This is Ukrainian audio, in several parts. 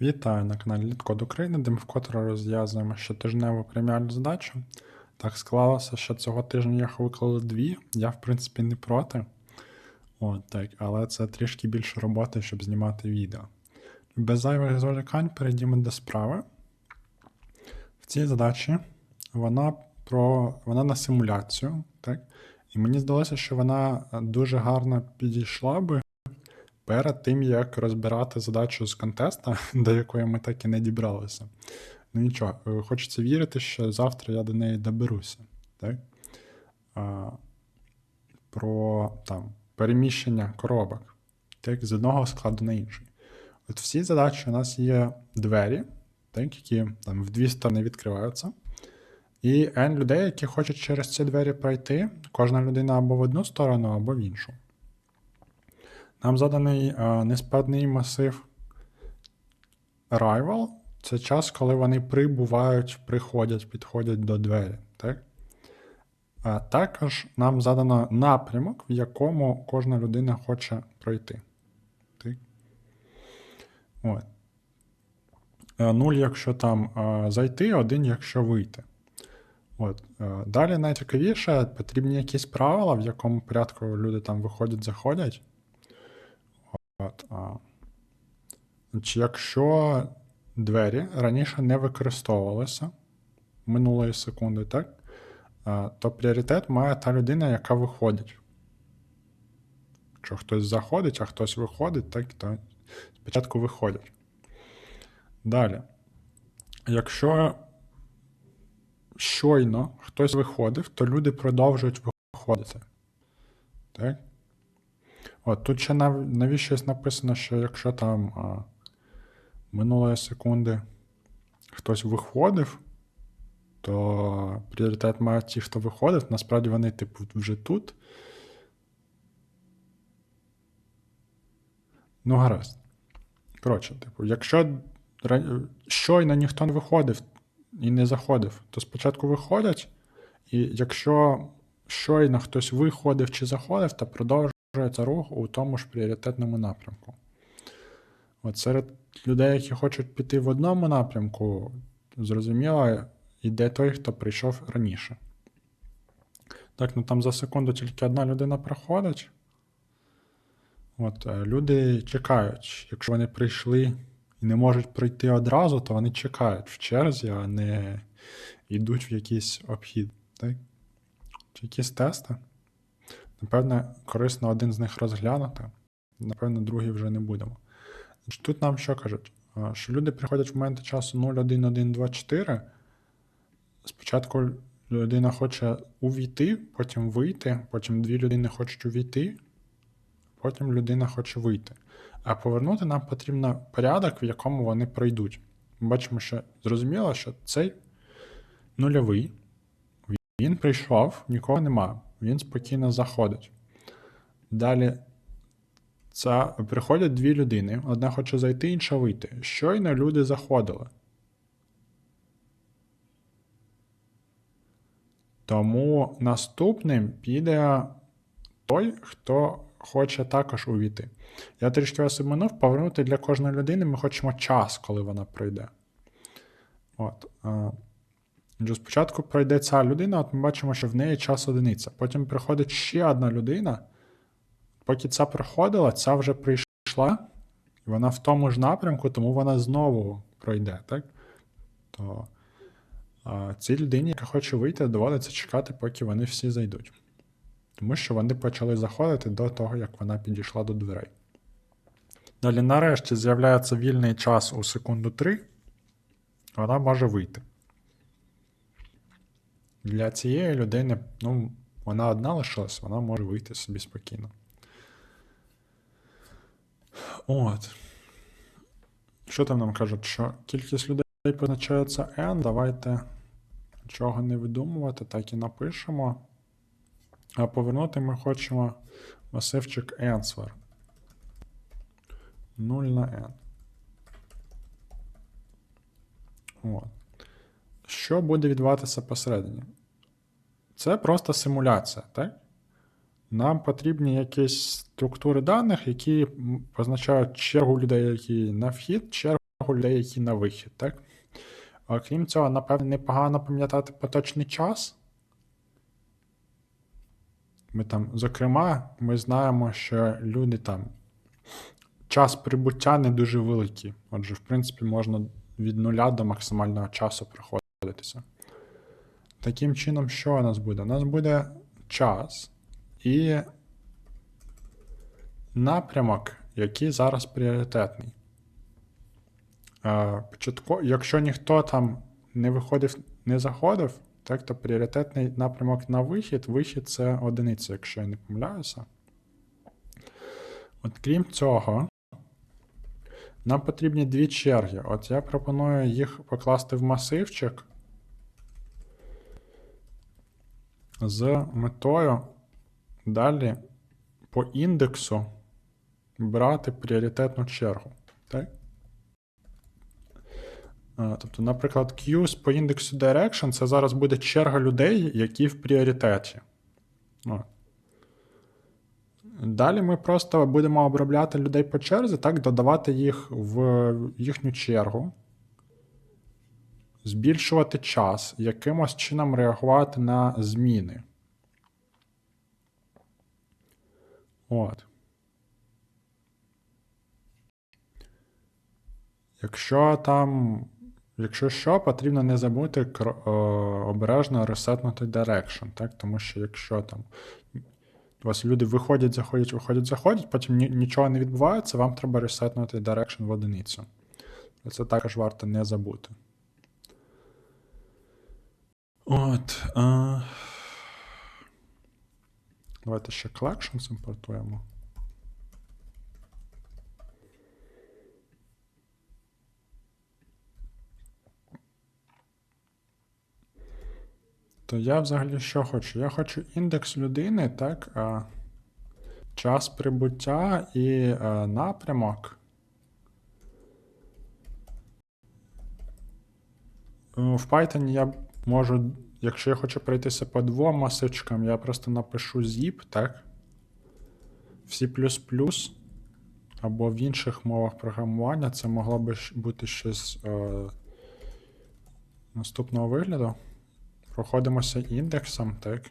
Вітаю на каналі Літкод України, де ми вкотре розв'язуємо щотижневу преміальну задачу. Так склалося, що цього тижня їх виклали дві. Я, в принципі, не проти. От, так, але це трішки більше роботи, щоб знімати відео. Без зайвих зволікань перейдімо до справи. В цій задачі вона про вона на симуляцію, так? І мені здалося, що вона дуже гарно підійшла би перед тим, як розбирати задачу з контеста, до якої ми так і не дібралися. Ну нічого, е, хочеться вірити, що завтра я до неї доберуся. Так? А, про там, переміщення коробок так, з одного складу на інший. От всі задачі у нас є двері, так, які там, в дві сторони відкриваються. І N людей, які хочуть через ці двері пройти, кожна людина або в одну сторону, або в іншу. Нам заданий е, неспадний масив arrival. Це час, коли вони прибувають, приходять, підходять до двері. Так? А також нам задано напрямок, в якому кожна людина хоче пройти. Так? От. Е, Нуль, якщо там е, зайти, один, якщо вийти. От. е, Далі найцікавіше, потрібні якісь правила, в якому порядку люди там виходять, заходять. От, а. Значить, якщо двері раніше не використовувалися минулої секунди, так? а, То пріоритет має та людина, яка виходить. Якщо хтось заходить, а хтось виходить, так, то спочатку виходять. Далі. Якщо щойно хтось виходив, то люди продовжують виходити. Так? От тут ще нав... навіщось написано, що якщо там а, минулої секунди хтось виходив, то пріоритет мають ті, хто виходив. Насправді вони, типу, вже тут. Ну, гаразд. Коротше, типу, якщо щойно ніхто не виходив і не заходив, то спочатку виходять, і якщо щойно хтось виходив чи заходив, то продовжується рух у тому ж пріоритетному напрямку. От серед людей, які хочуть піти в одному напрямку, зрозуміло, йде той, хто прийшов раніше. Так, ну там за секунду тільки одна людина проходить. От, е, люди чекають. Якщо вони прийшли і не можуть пройти одразу, то вони чекають в черзі, а не йдуть в якийсь обхід. Так? Чи якісь тести? Напевне, корисно один з них розглянути. Напевно, другий вже не будемо. Тут нам що кажуть? Що люди приходять в моменти часу 0, 1, 1, 2, 4. Спочатку людина хоче увійти, потім вийти, потім дві людини хочуть увійти, потім людина хоче вийти. А повернути нам потрібно порядок, в якому вони пройдуть. Ми бачимо, що зрозуміло, що цей нульовий, він прийшов, нікого нема, він спокійно заходить. Далі це приходять дві людини, одна хоче зайти, інша вийти. Щойно люди заходили. Тому наступним піде той, хто хоче також увійти. Я трішки вас обманув, повернути для кожної людини ми хочемо час, коли вона пройде. От. Отже, спочатку пройде ця людина, от ми бачимо, що в неї час одиниця. Потім приходить ще одна людина. Поки ця приходила, ця вже прийшла, і вона в тому ж напрямку, тому вона знову пройде, так? То а, цій людині, яка хоче вийти, доводиться чекати, поки вони всі зайдуть. Тому що вони почали заходити до того, як вона підійшла до дверей. Далі, нарешті, з'являється вільний час у секунду 3, вона може вийти. Для цієї людини, ну, вона одна лишилась, вона може вийти собі спокійно. От. Що там нам кажуть? Що кількість людей позначається N. Давайте нічого не видумувати, так і напишемо. А повернути ми хочемо масивчик answer. 0 на n. От. Що буде відбуватися посередині? Це просто симуляція, так? Нам потрібні якісь структури даних, які позначають чергу людей, які на вхід, чергу людей, які на вихід, так? Окрім цього, напевне, непогано пам'ятати поточний час. Ми там, зокрема, ми знаємо, що люди там час прибуття не дуже великий. Отже, в принципі, можна від нуля до максимального часу проходитися. Таким чином, що у нас буде? У нас буде час і напрямок, який зараз пріоритетний. Початко, якщо ніхто там не виходив, не заходив, так, то пріоритетний напрямок на вихід. Вихід це одиниця, якщо я не помиляюся. От крім цього, нам потрібні дві черги. От я пропоную їх покласти в масивчик з метою далі по індексу брати пріоритетну чергу. Так? Тобто, наприклад, queues по індексу direction це зараз буде черга людей, які в пріоритеті. Далі ми просто будемо обробляти людей по черзі, так, додавати їх в їхню чергу, збільшувати час, якимось чином реагувати на зміни. От. Якщо там, якщо що, потрібно не забути е, обережно ресетнути direction, так? Тому що якщо там у вас люди виходять, заходять, виходять, заходять, потім нічого не відбувається, вам треба ресетнути direction в одиницю. Це також варто не забути. От. Е... Давайте ще collections імпортуємо. То я взагалі що хочу? Я хочу індекс людини, так? А, час прибуття і а, напрямок. Ну, В Python я можу, якщо я хочу пройтися по двом масичкам, я просто напишу zip, так? В C++, або в інших мовах програмування це могло би бути щось е, наступного вигляду. Проходимося індексом, так.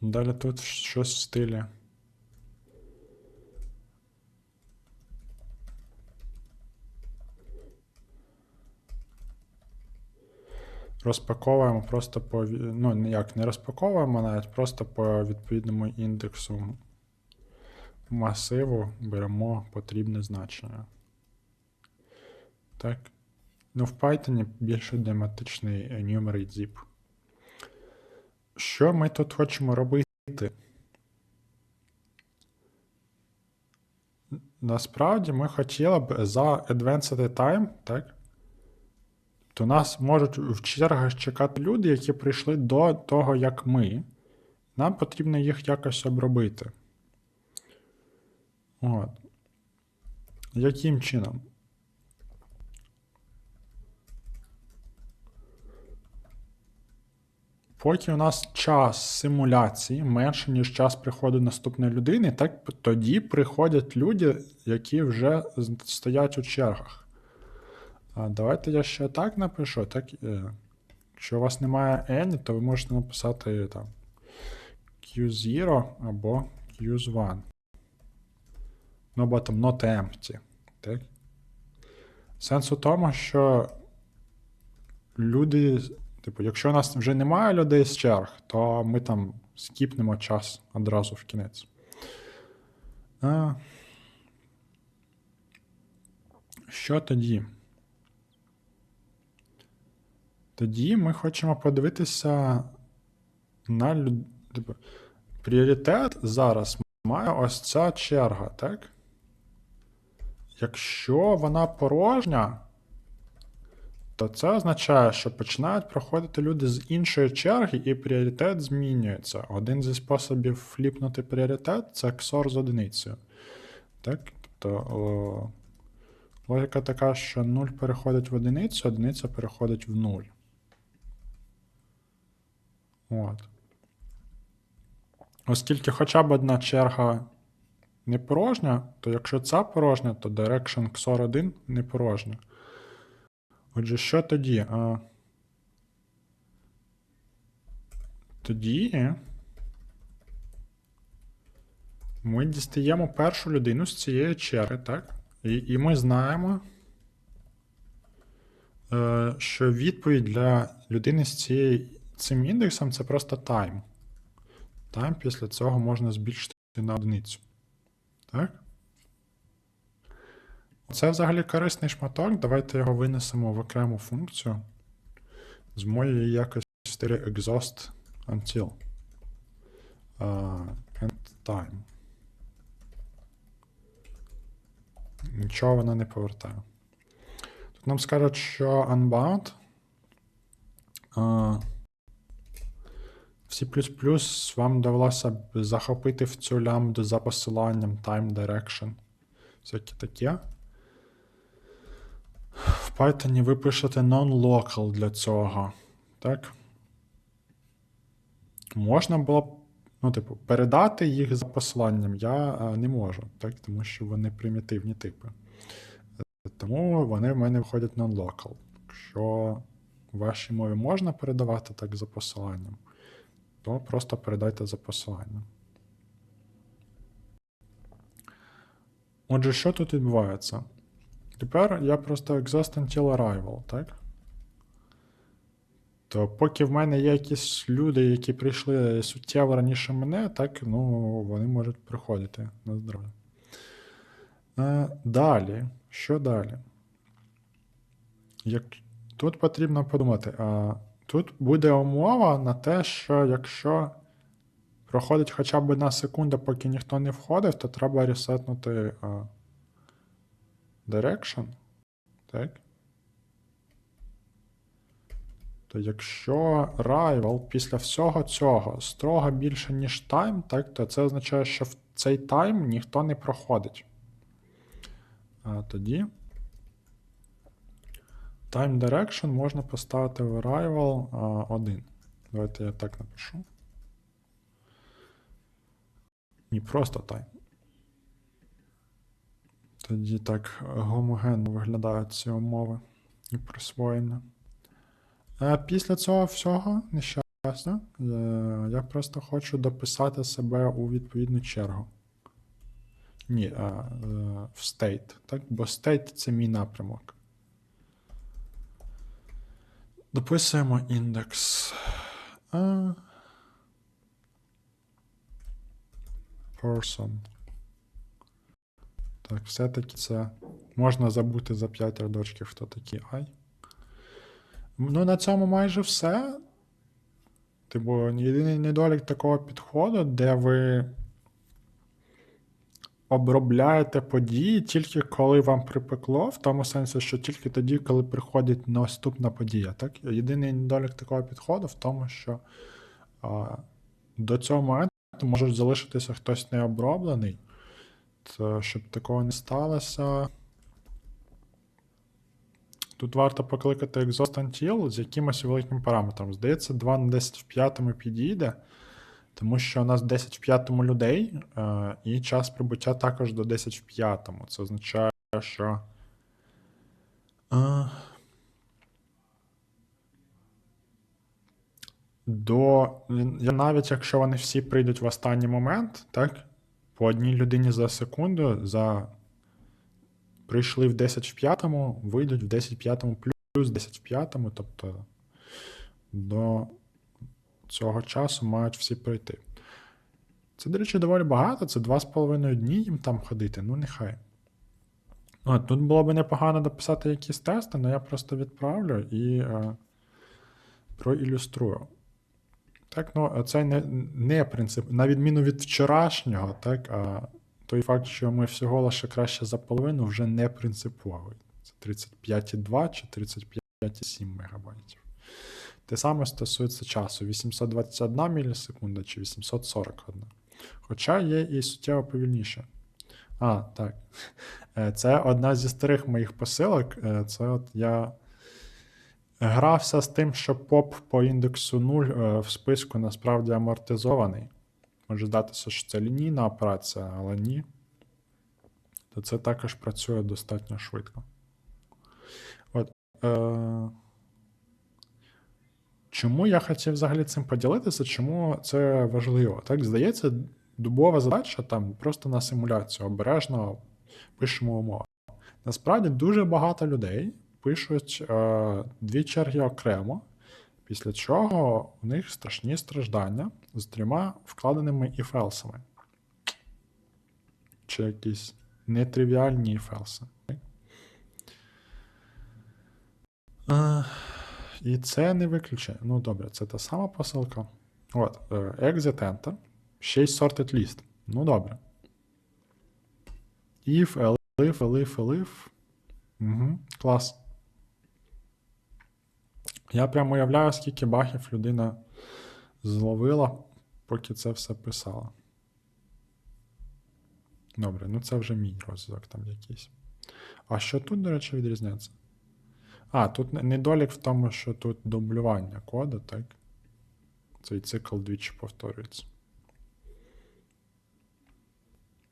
Далі тут щось в стилі. Розпаковуємо просто по. Ну, ніяк не розпаковуємо навіть, просто по відповідному індексу масиву беремо потрібне значення. Так. Ну, в Python більше дематичний enumerate zip. Що ми тут хочемо робити? Насправді ми хотіли б за advanced time, так? То нас можуть в чергах чекати люди, які прийшли до того, як ми. Нам потрібно їх якось обробити. От. Яким чином? Поки у нас час симуляції менше, ніж час приходу наступної людини, так тоді приходять люди, які вже стоять у чергах. Давайте я ще так напишу. Так, е, якщо у вас немає any, то ви можете написати там Q0 або Q1. Ну, або там not empty. Так? Сенс у тому, що люди, типу, якщо у нас вже немає людей з черг, то ми там скіпнемо час одразу в кінець. А, що тоді? Тоді ми хочемо подивитися на люд... типу, пріоритет зараз має ось ця черга, так? Якщо вона порожня, то це означає, що починають проходити люди з іншої черги, і пріоритет змінюється. Один зі способів фліпнути пріоритет це XOR з одиницею. Так? Тобто о, логіка така, що 0 переходить в одиницю, одиниця переходить в 0. От. Оскільки хоча б одна черга не порожня, то якщо ця порожня, то direction XOR 1 не порожня. Отже, що тоді? А, тоді ми дістаємо першу людину з цієї черги, так? І, і ми знаємо, е, що відповідь для людини з цієї, цим індексом це просто time. Time після цього можна збільшити на одиницю. Так? Це взагалі корисний шматок. Давайте його винесемо в окрему функцію. З моєї стилі exhaust until. Uh, end time. Нічого вона не повертає. Тут нам скажуть, що unbound. Uh, C вам довелося б захопити в цю лямбду за посиланням time direction. Всяке таке. В Python ви пишете non-local для цього. Так? Можна було б, ну, типу, передати їх за посиланням я а, не можу, так? тому що вони примітивні типи. Тому вони в мене виходять non-local. Якщо в вашій мові можна передавати так за посиланням, то просто передайте за посиланням. Отже, що тут відбувається? Тепер я просто exhaust until arrival, так? То поки в мене є якісь люди, які прийшли суттєво раніше мене, так, ну, вони можуть приходити на здоров'я. Е, далі, що далі? Як... Тут потрібно подумати, а тут буде умова на те, що якщо проходить хоча б одна секунда, поки ніхто не входив, то треба ресетнути а, direction. Так? То якщо rival після всього цього строго більше, ніж time, так, то це означає, що в цей тайм ніхто не проходить. А тоді time direction можна поставити в arrival 1. Давайте я так напишу. Ні, просто time. Тоді так гомогенно виглядають ці умови і присвоєння. А після цього всього нещастя, е, я просто хочу дописати себе у відповідну чергу. Ні, е, в state, так? Бо state це мій напрямок. Дописуємо індекс. А, person. Так, все-таки це можна забути за 5 рядочків, хто такий I. Ну, на цьому майже все. Типу, єдиний недолік такого підходу, де ви обробляєте події тільки коли вам припекло, в тому сенсі, що тільки тоді, коли приходить наступна подія. Так? Єдиний недолік такого підходу в тому, що а, до цього моменту може залишитися хтось необроблений. То, щоб такого не сталося. Тут варто покликати exhaust until з якимось великим параметром. Здається, 2 на 10 в 5 підійде, тому що у нас 10 в 5 людей, е, і час прибуття також до 10 в 5. Це означає, що. Е, до. Навіть якщо вони всі прийдуть в останній момент, так? По одній людині за секунду, за прийшли в 10 в 5, вийдуть в 10 в 5 плюс 10 в 5, тобто до цього часу мають всі прийти. Це, до речі, доволі багато, це 2,5 дні їм там ходити, ну нехай. От, Тут було б непогано дописати якісь тести, але я просто відправлю і е, проілюструю. Так, ну, це не не принцип, на відміну від вчорашнього, так, а той факт, що ми всього лише краще за половину, вже не принциповий. Це 35,2 чи 35,7 МБ. Те саме стосується часу: 821 мілісекунда чи 841. Хоча є і суттєво повільніше. А, так. Е, це одна зі старих моїх посилок. Е, це от я грався з тим, що поп по індексу 0 е, в списку насправді амортизований. може здатися, що це лінійна операція, але ні. То це також працює достатньо швидко. От, е- чому я хотів взагалі цим поділитися? Чому це важливо? Так, здається, дубова задача там просто на симуляцію обережно пишемо умови. Насправді дуже багато людей пишуть е, дві черги окремо, після чого у них страшні страждання з трьома вкладеними іфелсами. Чи якісь нетривіальні іфелси. Е, і це не виключає. Ну, добре, це та сама посилка. От, е, exit enter. Ще й sorted list. Ну, добре. If, elif, elif, elif. Угу, клас. Я прям уявляю, скільки багів людина зловила, поки це все писала. Добре, ну це вже мій розвиток там якийсь. А що тут, до речі, відрізняється? А, тут недолік в тому, що тут дублювання коду, так? Цей цикл двічі повторюється.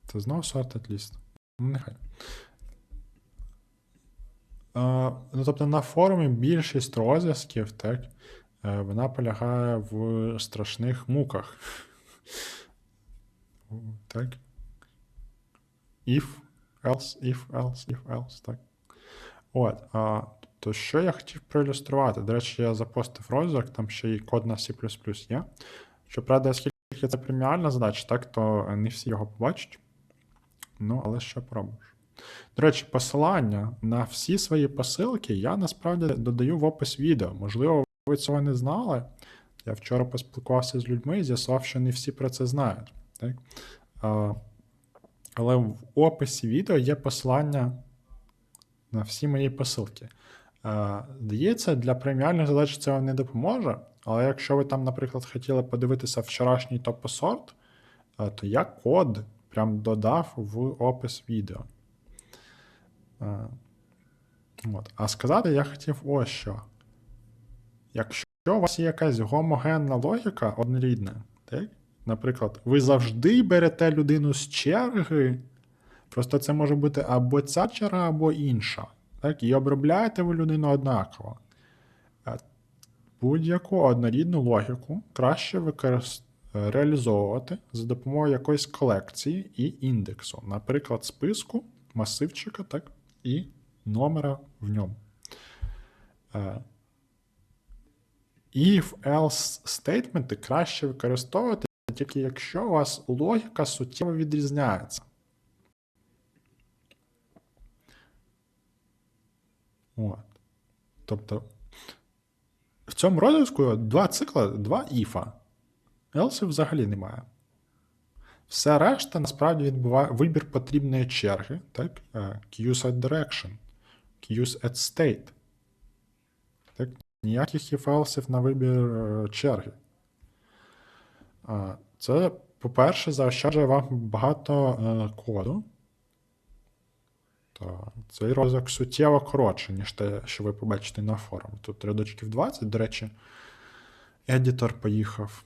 Це знову sorted list. Ну, нехай. Ну, тобто на форумі більшість розв'язків, так, е, вона полягає в страшних муках. Так. If, else, if, else, if, else, так. От. А, то що я хотів проілюструвати? До речі, я запостив розвиток, там ще й код на C є. Щоправда, оскільки це преміальна задача, так, то не всі його побачать. Ну, але що пробуєш. До речі, посилання на всі свої посилки я насправді додаю в опис відео. Можливо, ви цього не знали. Я вчора поспілкувався з людьми і з'ясував, що не всі про це знають. Так? А, але в описі відео є посилання на всі мої посилки. А, здається, для преміальних задач вам не допоможе. Але якщо ви там, наприклад, хотіли подивитися вчорашній топосорт, а, то я код прям додав в опис відео. А, от. а сказати я хотів ось що. Якщо у вас є якась гомогенна логіка однорідна, так? наприклад, ви завжди берете людину з черги, просто це може бути або ця черга, або інша. Так? І обробляєте ви людину однаково. Будь-яку однорідну логіку краще використ... реалізовувати за допомогою якоїсь колекції і індексу, наприклад, списку, масивчика, так, і номера в ньому. Е, If-else стейтменти краще використовувати тільки якщо у вас логіка суттєво відрізняється. От. Тобто, в цьому розвитку два цикла, два іфа. Else взагалі немає. Все решта насправді відбуває вибір потрібної черги, так? Е, Queues at direction, queues at state. Так? Ніяких if-else на вибір е, черги. Це, по-перше, заощаджує вам багато е, коду. Та цей розвиток суттєво коротше, ніж те, що ви побачите на форумі. Тут рядочків 20, до речі, едітор поїхав.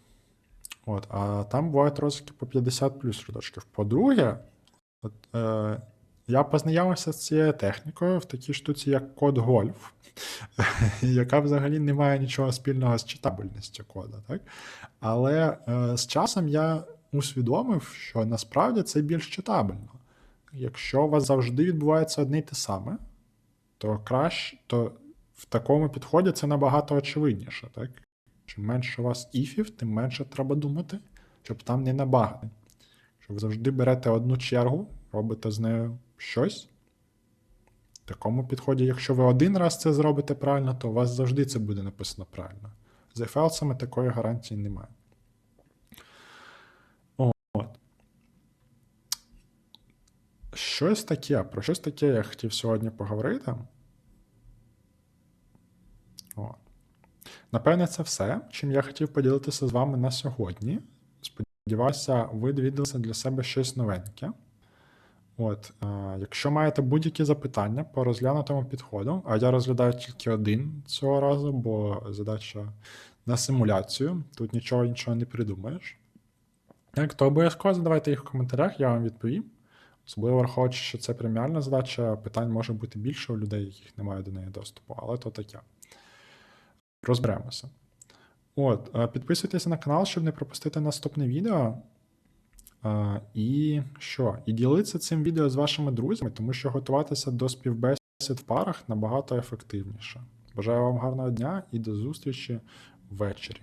От, а там бувають розвитки по 50 плюс рядочків. По-друге, е, я познайомився з цією технікою в такій штуці, як код гольф, яка взагалі не має нічого спільного з читабельністю кода. Так? Але е, з часом я усвідомив, що насправді це більш читабельно. Якщо у вас завжди відбувається одне й те саме, то краще, то в такому підході це набагато очевидніше. Так? Чим менше у вас іфів, тим менше треба думати, щоб там не набагати. Що ви завжди берете одну чергу, робите з нею щось. В такому підході, якщо ви один раз це зробите правильно, то у вас завжди це буде написано правильно. З ефелсами такої гарантії немає. От. Щось таке, про щось таке я хотів сьогодні поговорити. От. Напевне, це все, чим я хотів поділитися з вами на сьогодні. Сподіваюся, ви довідалися для себе щось новеньке. От, е, якщо маєте будь-які запитання по розглянутому підходу, а я розглядаю тільки один цього разу, бо задача на симуляцію, тут нічого іншого не придумаєш. Так, то обов'язково задавайте їх в коментарях, я вам відповім. Особливо враховуючи, що це преміальна задача, питань може бути більше у людей, яких немає до неї доступу, але то таке. Розберемося. От, е, підписуйтеся на канал, щоб не пропустити наступне відео. Е, І що? І ділитися цим відео з вашими друзями, тому що готуватися до співбесід в парах набагато ефективніше. Бажаю вам гарного дня і до зустрічі ввечері.